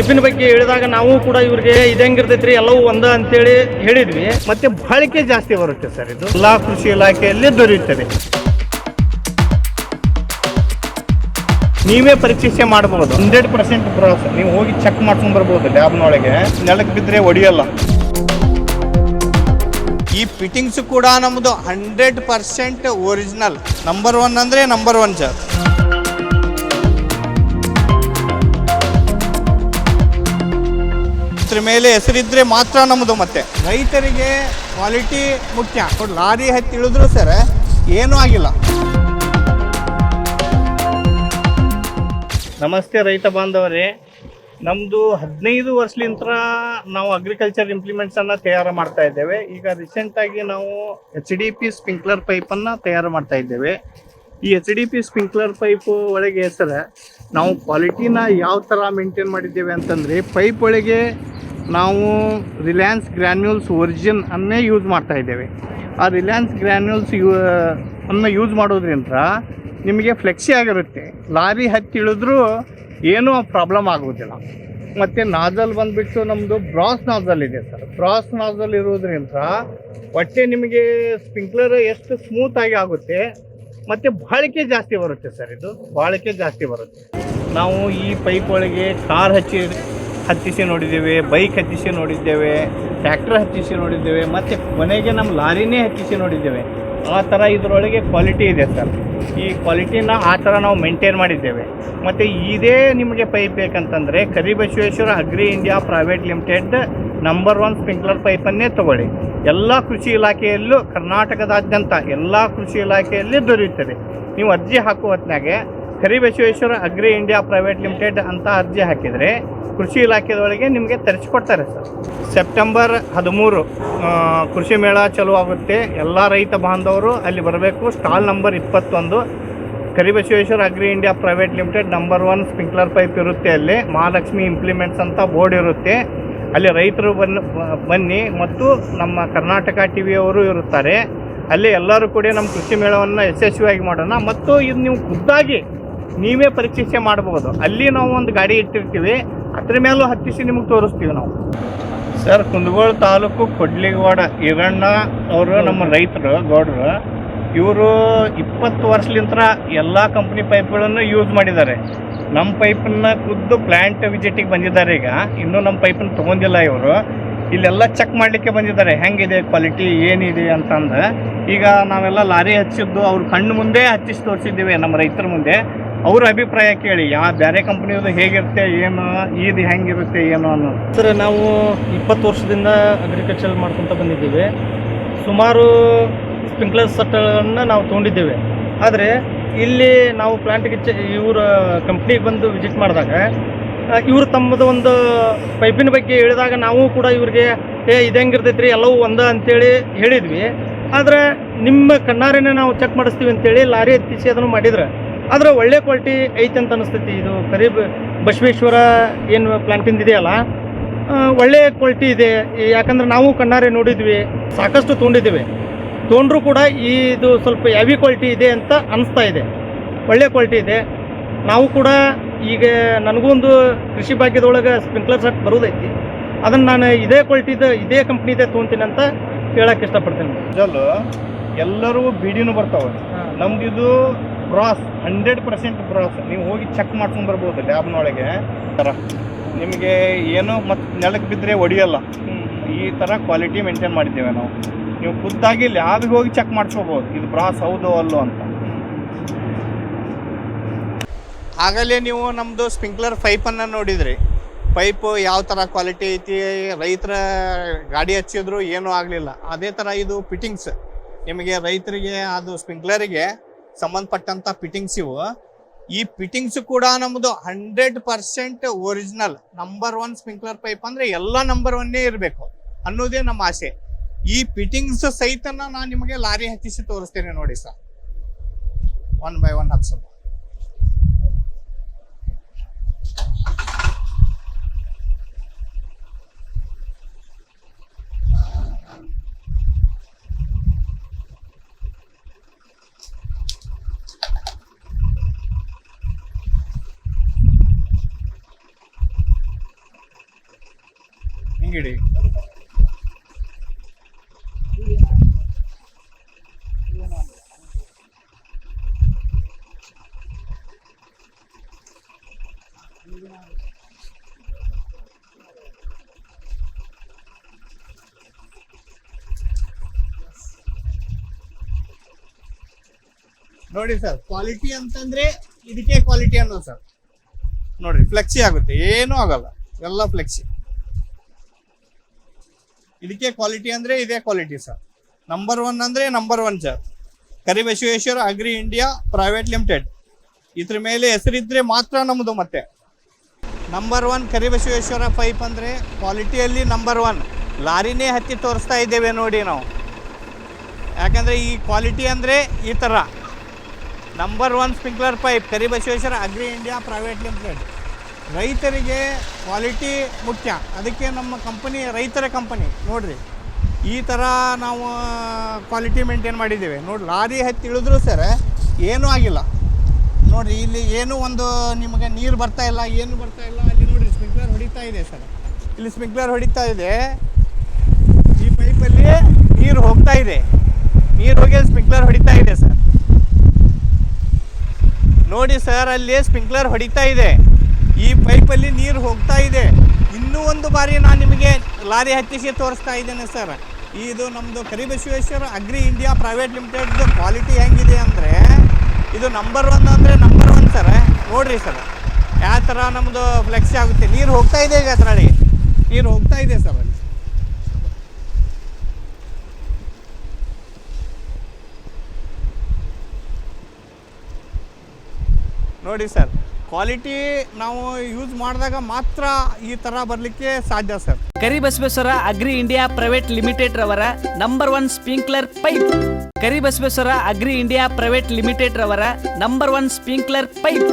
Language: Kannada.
ಪೈಪಿನ ಬಗ್ಗೆ ಹೇಳಿದಾಗ ನಾವು ಕೂಡ ಇವ್ರಿಗೆ ಇದಂಗಿರ್ತೈತ್ರಿ ಎಲ್ಲವೂ ಒಂದ ಅಂತೇಳಿ ಹೇಳಿದ್ವಿ. ಮತ್ತೆ ಬಾಳಿಕೆ ಜಾಸ್ತಿ ಬರುತ್ತೆ ಸರ್ ಇದು. ಎಲ್ಲಾ ಕೃಷಿ ಇಲಾಖೆಯಲ್ಲಿ ದೊರೆಯುತ್ತದೆ ನೀವೇ ಪರೀಕ್ಷೆ ಮಾಡಬಹುದು ಹಂಡ್ರೆಡ್ ಪರ್ಸೆಂಟ್ ಬ್ರಾಸ್ ನೀವು ಹೋಗಿ ಚೆಕ್ ಮಾಡ್ಕೊಂಡ್ ಬರ್ಬೋದು ಲ್ಯಾಬ್ನೊಳಗೆ ನೆಲಕ್ಕೆ ಬಿದ್ದರೆ ಒಡೆಯಲ್ಲ. ಈ ಫಿಟ್ಟಿಂಗ್ಸ್ ಕೂಡ ನಮ್ಮದು hundred percent original number one ಅಂದರೆ ನಂಬರ್ ಒನ್ ಸರ್ ಇದ್ರ ಮೇಲೆ ಹೆಸರಿದ್ರೆ ಮಾತ್ರ ನಮ್ಮದು ಮತ್ತೆ. ರೈತರಿಗೆ ಕ್ವಾಲಿಟಿ ಮುಖ್ಯ. ಲಾರಿ ಹತ್ತಿ ಇಳಿದ್ರು ಸರ್, ಏನೂ ಆಗಿಲ್ಲ. ನಮಸ್ತೆ ರೈತ ಬಾಂಧವರೇ. ನಮ್ಮದು ಹದಿನೈದು ವರ್ಷಲಿಂತ ನಾವು ಅಗ್ರಿಕಲ್ಚರ್ ಇಂಪ್ಲಿಮೆಂಟ್ಸನ್ನು ತಯಾರು ಮಾಡ್ತಾ ಇದ್ದೇವೆ. ಈಗ ರೀಸೆಂಟಾಗಿ ನಾವು ಎಚ್ ಡಿ ಪಿ ಸ್ಪ್ರಿಂಕ್ಲರ್ ಪೈಪನ್ನು ತಯಾರು ಮಾಡ್ತಾ ಇದ್ದೇವೆ. ಈ H D P sprinkler pipe ಒಳಗೆ ಸರ್, ನಾವು ಕ್ವಾಲಿಟಿನ ಯಾವ ಥರ ಮೇಂಟೈನ್ ಮಾಡಿದ್ದೇವೆ ಅಂತಂದರೆ ಪೈಪ್ ಒಳಗೆ ನಾವು ರಿಲಯನ್ಸ್ ಗ್ರ್ಯಾನ್ಯೂಲ್ಸ್ ಒರಿಜಿನ್ ಅನ್ನೇ ಯೂಸ್ ಮಾಡ್ತಾ ಇದ್ದೇವೆ. ಆ ರಿಲಯನ್ಸ್ ಗ್ರ್ಯಾನ್ಯೂಲ್ಸ್ ಯೂ, ಅನ್ನು ಯೂಸ್ ಮಾಡೋದ್ರಿಂದ ನಿಮಗೆ ಫ್ಲೆಕ್ಸಿ ಆಗಿರುತ್ತೆ. ಲಾರಿ ಹತ್ತಿ ಇಳಿದ್ರೂ ಏನೂ ಪ್ರಾಬ್ಲಮ್ ಆಗೋದಿಲ್ಲ ಮತ್ತು ನಾಜಲ್ ಬಂದುಬಿಟ್ಟು ನಮ್ಮದು ಬ್ರಾಸ್ ನಾಜಲ್ ಇದೆ ಸರ್ ಬ್ರಾಸ್ ನಾಜಲ್ ಇರೋದ್ರಿಂದ ಹೊಟ್ಟೆ ನಿಮಗೆ ಸ್ಪ್ರಿಂಕ್ಲರ್ ಎಷ್ಟು ಸ್ಮೂತಾಗಿ ಆಗುತ್ತೆ, ಮತ್ತು ಬಾಳಿಕೆ ಜಾಸ್ತಿ ಬರುತ್ತೆ ಸರ್ ಇದು. ಬಾಳಿಕೆ ಜಾಸ್ತಿ ಬರುತ್ತೆ. ನಾವು ಈ ಪೈಪ್ ಒಳಗೆ ಕಾರ್ ಹಚ್ಚಿ ಹತ್ತಿಸಿ ನೋಡಿದ್ದೇವೆ ಬೈಕ್ ಹತ್ತಿಸಿ ನೋಡಿದ್ದೇವೆ ಟ್ರ್ಯಾಕ್ಟರ್ ಹತ್ತಿಸಿ ನೋಡಿದ್ದೇವೆ, ಮತ್ತು ಕೊನೆಗೆ ನಮ್ಮ ಲಾರಿನೇ ಹತ್ತಿಸಿ ನೋಡಿದ್ದೇವೆ. ಆ ಥರ ಇದರೊಳಗೆ ಕ್ವಾಲಿಟಿ ಇದೆ ಸರ್ ಈ ಕ್ವಾಲಿಟಿನ ಆ ಥರ ನಾವು ಮೇಂಟೈನ್ ಮಾಡಿದ್ದೇವೆ. ಮತ್ತು ಇದೇ ನಿಮಗೆ pipe ಬೇಕಂತಂದರೆ Karibasaveshwara agri India private limited number one sprinkler ಪೈಪನ್ನೇ ತಗೊಳ್ಳಿ. ಎಲ್ಲ ಕೃಷಿ ಇಲಾಖೆಯಲ್ಲೂ ಕರ್ನಾಟಕದಾದ್ಯಂತ ಎಲ್ಲ ಕೃಷಿ ಇಲಾಖೆಯಲ್ಲಿ ದೊರೆಯುತ್ತದೆ. ನೀವು ಅರ್ಜಿ ಹಾಕುವ ಹೊತ್ನಾಗೆ Karibasaveshwara agri India private limited ಅಂತ ಅರ್ಜಿ ಹಾಕಿದರೆ ಕೃಷಿ ಇಲಾಖೆದೊಳಗೆ ನಿಮಗೆ ತರಿಸ್ಕೊಡ್ತಾರೆ ಸರ್. ಸೆಪ್ಟೆಂಬರ್ ಹದಿಮೂರು ಕೃಷಿ ಮೇಳ ಚಲೋ ಆಗುತ್ತೆ. ಎಲ್ಲ ರೈತ ಬಾಂಧವರು ಅಲ್ಲಿ ಬರಬೇಕು. ಸ್ಟಾಲ್ ನಂಬರ್ ಇಪ್ಪತ್ತೊಂದು. Karibasaveshwara agri India private limited number one sprinkler pipe ಇರುತ್ತೆ ಅಲ್ಲಿ. ಮಹಾಲಕ್ಷ್ಮಿ ಇಂಪ್ಲಿಮೆಂಟ್ಸ್ ಅಂತ ಬೋರ್ಡ್ ಇರುತ್ತೆ. ಅಲ್ಲಿ ರೈತರು ಬನ್ ಬನ್ನಿ ಮತ್ತು ನಮ್ಮ ಕರ್ನಾಟಕ ಟಿ ವಿಯವರು ಇರುತ್ತಾರೆ. ಅಲ್ಲಿ ಎಲ್ಲರೂ ಕೂಡ ನಮ್ಮ ಕೃಷಿ ಮೇಳವನ್ನು ಯಶಸ್ವಿಯಾಗಿ ಮಾಡೋಣ. ಮತ್ತು ಇದು ನೀವು ಖುದ್ದಾಗಿ ನೀವೇ ಪರೀಕ್ಷೆ ಮಾಡಬಹುದು ಅಲ್ಲಿ ನಾವು ಒಂದು ಗಾಡಿ ಇಟ್ಟಿರ್ತೀವಿ. ಅದ್ರ ಮೇಲೂ ಹತ್ತಿಸಿ ನಿಮಗೆ ತೋರಿಸ್ತೀವಿ ನಾವು. ಸರ್, ಕುಂದಗೋಳ ತಾಲೂಕು ಕೊಡ್ಲಿಗವಾಡ ಈರಣ್ಣ ಅವರು ನಮ್ಮ ರೈತರು, ಗೌಡರು. ಇವರು ಇಪ್ಪತ್ತು ವರ್ಷಲಿಂತ ಎಲ್ಲ ಕಂಪ್ನಿ ಪೈಪ್ಗಳನ್ನು ಯೂಸ್ ಮಾಡಿದ್ದಾರೆ. ನಮ್ಮ ಪೈಪನ್ನ ಖುದ್ದು ಪ್ಲ್ಯಾಂಟ್ ವಿಜಿಟಿಗೆ ಬಂದಿದ್ದಾರೆ ಈಗ. ಇನ್ನೂ ನಮ್ಮ ಪೈಪನ್ನು ತೊಗೊಂಡಿಲ್ಲ ಇವರು. ಇಲ್ಲೆಲ್ಲ ಚೆಕ್ ಮಾಡಲಿಕ್ಕೆ ಬಂದಿದ್ದಾರೆ. ಹೆಂಗಿದೆ ಕ್ವಾಲಿಟಿ ಏನಿದೆ ಅಂತಂದು. ಈಗ ನಾವೆಲ್ಲ ಲಾರಿ ಹಚ್ಚಿದ್ದು ಅವ್ರ ಕಣ್ಣು ಮುಂದೆ ಹಚ್ಚಿಸಿ ತೋರಿಸಿದ್ದೀವಿ ನಮ್ಮ ರೈತರ ಮುಂದೆ. ಅವ್ರ ಅಭಿಪ್ರಾಯ ಕೇಳಿ, ಯಾ ಬೇರೆ ಕಂಪ್ನಿಯದು ಹೇಗಿರುತ್ತೆ, ಏನು ಇದು ಹೆಂಗಿರುತ್ತೆ, ಏನು ಅನ್ನೋದು. ಸರ್, ನಾವು ಇಪ್ಪತ್ತು ವರ್ಷದಿಂದ ಅಗ್ರಿಕಲ್ಚರ್ ಮಾಡ್ಕೊತ ಬಂದಿದ್ದೀವಿ. ಸುಮಾರು ಸ್ಪ್ರಿಂಕ್ಲರ್ ಸೆಟ್ಗಳನ್ನು ನಾವು ತೊಗೊಂಡಿದ್ದೇವೆ. ಆದರೆ, ಇಲ್ಲಿ ನಾವು ಪ್ಲಾಂಟ್ಗೆ ಇವರ ಕಂಪ್ನಿಗೆ ಬಂದು ವಿಸಿಟ್ ಮಾಡಿದಾಗ ಇವರು ತಮ್ಮದು ಒಂದು ಪೈಪಿನ ಬಗ್ಗೆ ಹೇಳಿದಾಗ ನಾವು ಕೂಡ ಇವ್ರಿಗೆ, ಏ ಇದಂಗಿರ್ತೈತ್ರಿ ಎಲ್ಲವೂ ಒಂದ ಅಂತೇಳಿ ಹೇಳಿದ್ವಿ. ಆದರೆ, ನಿಮ್ಮ ಕಣ್ಣಾರೇನೆ ನಾವು ಚೆಕ್ ಮಾಡಿಸ್ತೀವಿ ಅಂತೇಳಿ ಲಾರಿ ಎತ್ತಿಸಿ ಅದನ್ನು ಮಾಡಿದ್ರೆ. ಆದರೆ ಒಳ್ಳೆ ಕ್ವಾಲಿಟಿ ಐತೆ ಅಂತ ಅನಿಸ್ತೈತಿ. ಇದು ಕರೀಬ್ ಬಸವೇಶ್ವರ ಏನು ಪ್ಲಾಂಟಿಂದ ಇದೆಯಲ್ಲ ಒಳ್ಳೆ ಕ್ವಾಲಿಟಿ ಇದೆ. ಯಾಕಂದ್ರೆ ನಾವು ಕಣ್ಣಾರೆ ನೋಡಿದ್ವಿ ಸಾಕಷ್ಟು ತೊಗೊಂಡಿದ್ದೀವಿ. ತೊಗೊಂಡ್ರೂ ಕೂಡ ಇದು ಸ್ವಲ್ಪ ಹೆವಿ ಕ್ವಾಲಿಟಿ ಇದೆ ಅಂತ ಅನಿಸ್ತಾ ಇದೆ. ಒಳ್ಳೆ ಕ್ವಾಲಿಟಿ ಇದೆ. ನಾವು ಕೂಡ ಈಗ ನನಗೂ ಒಂದು ಕೃಷಿ ಭಾಗ್ಯದೊಳಗೆ ಸ್ಪ್ರಿಂಕ್ಲರ್ ಸೆಟ್ ಬರೋದೈತಿ. ಅದನ್ನು ನಾನು ಇದೇ ಕ್ವಾಲಿಟಿದ ಇದೇ ಕಂಪ್ನಿದೆ ತೊಗೊತೀನಿ ಅಂತ ಹೇಳಕ್ಕೆ ಇಷ್ಟಪಡ್ತೀನಿ. ಎಲ್ಲರೂ ಬಿಡಿನೂ ಬರ್ತಾವೆ. ನಮ್ದು ಇದು ಬ್ರಾಸ್ ಹಂಡ್ರೆಡ್ ಪರ್ಸೆಂಟ್ ಬ್ರಾಸ್ ನೀವು ಹೋಗಿ ಚೆಕ್ ಮಾಡ್ಕೊಂಡು ಬರ್ಬೋದು ಲ್ಯಾಬ್ನೊಳಗೆ ಥರ ನಿಮಗೆ ಏನೋ ಮತ್ತು ನೆಲಕ್ಕೆ ಬಿದ್ದರೆ ಒಡೆಯಲ್ಲ. ಈ ಥರ ಕ್ವಾಲಿಟಿ ಮೇಂಟೈನ್ ಮಾಡಿದ್ದೇವೆ ನಾವು. ನೀವು ಖುದ್ದಾಗಿ ಲ್ಯಾಬಿಗೆ ಹೋಗಿ ಚೆಕ್ ಮಾಡ್ಕೋಬೋದು. ಇದು ಬ್ರಾಸ್ ಹೌದೋ ಅಲ್ಲೋ ಅಂತ. ಆಗಲೇ ನೀವು ನಮ್ಮದು ಸ್ಪ್ರಿಂಕ್ಲರ್ ಪೈಪನ್ನು ನೋಡಿದ್ರಿ. ಪೈಪು ಯಾವ ಥರ ಕ್ವಾಲಿಟಿ ಐತಿ ರೈತರ ಗಾಡಿ ಹಚ್ಚಿದ್ರು ಏನೂ ಆಗಲಿಲ್ಲ. ಅದೇ ಥರ ಇದು ಫಿಟ್ಟಿಂಗ್ಸ್ ನಿಮಗೆ ರೈತರಿಗೆ ಅದು ಸ್ಪ್ರಿಂಕ್ಲರಿಗೆ ಸಂಬಂಧಪಟ್ಟಂಥ ಫಿಟ್ಟಿಂಗ್ಸ್ ಇವು. ಈ ಫಿಟ್ಟಿಂಗ್ಸ್ ಕೂಡ ನಮ್ಮದು hundred percent original number one sprinkler pipe ಅಂದರೆ ಎಲ್ಲ ನಂಬರ್ ಒನ್ನೇ ಇರಬೇಕು. ಅನ್ನೋದೇ ನಮ್ಮ ಆಸೆ. ಈ ಫಿಟ್ಟಿಂಗ್ಸ್ ಸಹಿತನ ನಾನು ನಿಮಗೆ ಲಾರಿ ಹತ್ತಿಸಿ ತೋರಿಸ್ತೇನೆ ನೋಡಿ ಸರ್. ಒನ್ ಬೈ ಒನ್ ಹತ್ಸೋದು ಹಿಂಗಿಡಿ ನೋಡಿ ಸರ್ ಕ್ವಾಲಿಟಿ ಅಂತಂದ್ರೆ ಇದಕ್ಕೆ ಕ್ವಾಲಿಟಿ ಅನ್ನೋದು ಸರ್. ನೋಡ್ರಿ ಫ್ಲೆಕ್ಸಿ ಆಗುತ್ತೆ, ಏನೂ ಆಗಲ್ಲ, ಎಲ್ಲ ಫ್ಲೆಕ್ಸಿ ಇದಕ್ಕೆ ಕ್ವಾಲಿಟಿ ಅಂದರೆ ಇದೇ ಕ್ವಾಲಿಟಿ ಸರ್ ನಂಬರ್ ಒನ್ ಅಂದರೆ number one sir Karibasaveshwara agri India private limited ಇದ್ರ ಮೇಲೆ ಹೆಸರಿದ್ರೆ ಮಾತ್ರ ನಮ್ಮದು ಮತ್ತೆ. ನಂಬರ್ ಒನ್ ಕರಿಬಸವೇಶ್ವರ ಪೈಪ್ ಅಂದರೆ ಕ್ವಾಲಿಟಿಯಲ್ಲಿ ನಂಬರ್ ಒನ್ ಲಾರಿನೇ ಹತ್ತಿ ತೋರಿಸ್ತಾ ಇದ್ದೇವೆ ನೋಡಿ ನಾವು. ಯಾಕಂದರೆ ಈ ಕ್ವಾಲಿಟಿ ಅಂದರೆ ಈ ಥರ number one sprinkler pipe Karibasaveshwara agri India private limited ರೈತರಿಗೆ ಕ್ವಾಲಿಟಿ ಮುಖ್ಯ. ಅದಕ್ಕೆ ನಮ್ಮ ಕಂಪನಿ ರೈತರ ಕಂಪನಿ ನೋಡ್ರಿ, ಈ ಥರ ನಾವು ಕ್ವಾಲಿಟಿ ಮೇಂಟೈನ್ ಮಾಡಿದ್ದೇವೆ. ನೋಡಿ, ಲಾರಿ ಹತ್ತಿ ಇಳಿದ್ರು ಸರ್, ಏನೂ ಆಗಿಲ್ಲ. ನೋಡಿರಿ, ಇಲ್ಲಿ ಏನು ಒಂದು ನಿಮಗೆ ನೀರು ಬರ್ತಾ ಇಲ್ಲ, ಏನು ಬರ್ತಾ ಇಲ್ಲ, ಅಲ್ಲಿ ನೋಡಿ ಸ್ಪ್ರಿಂಕ್ಲರ್ ಹೊಡಿತಾ ಇದೆ ಸರ್. ಇಲ್ಲಿ ಸ್ಪ್ರಿಂಕ್ಲರ್ ಹೊಡಿತಾ ಇದೆ. ಈ ಪೈಪಲ್ಲಿ ನೀರು ಹೋಗ್ತಾ ಇದೆ. ನೀರು ಹೋಗಿ ಸ್ಪ್ರಿಂಕ್ಲರ್ ಹೊಡಿತಾ ಇದೆ ಸರ್. ನೋಡಿ ಸರ್, ಅಲ್ಲಿ ಸ್ಪ್ರಿಂಕ್ಲರ್ ಹೊಡಿತಾ ಇದೆ. ಈ ಪೈಪಲ್ಲಿ ನೀರು ಹೋಗ್ತಾ ಇದೆ. ಇನ್ನೂ ಒಂದು ಬಾರಿ ನಾನು ನಿಮಗೆ ಲಾರಿ ಹತ್ತಿಸಿ ತೋರಿಸ್ತಾ ಇದ್ದೇನೆ ಸರ್. ಇದು ನಮ್ಮದು ಕರಿಬಸವೇಶ್ವರ ಅಗ್ರಿ ಇಂಡಿಯಾ ಪ್ರೈವೇಟ್ ಲಿಮಿಟೆಡ್ದು ಕ್ವಾಲಿಟಿ ಹೆಂಗಿದೆ ಅಂದರೆ, ಇದು ನಂಬರ್ ಒನ್ ಅಂದರೆ ನಂಬರ್ ಒನ್ ಸರ್. ನೋಡ್ರಿ ಸರ್. ಯಾವ ಥರ ನಮ್ಮದು ಫ್ಲೆಕ್ಸಿ ಆಗುತ್ತೆ. ನೀರು ಹೋಗ್ತಾ ಇದೆ ಈಗ ಅದರಲ್ಲಿ. ನೀರು ಹೋಗ್ತಾ ಇದೆ ಸರ್ ನೋಡಿ ಸರ್. ಕ್ವಾಲಿಟಿ ನಾವು ಯೂಸ್ ಮಾಡಿದಾಗ ಮಾತ್ರ ಈ ಥರ ಬರಲಿಕ್ಕೆ ಸಾಧ್ಯ sir. Karibasaveshwara agri India private limited ರವರ number one sprinkler pipe. Karibasaveshwara agri India private limited ರವರ ನಂಬರ್ ಒನ್ ಸ್ಪ್ರಿಂಕ್ಲರ್ ಪೈಪ್.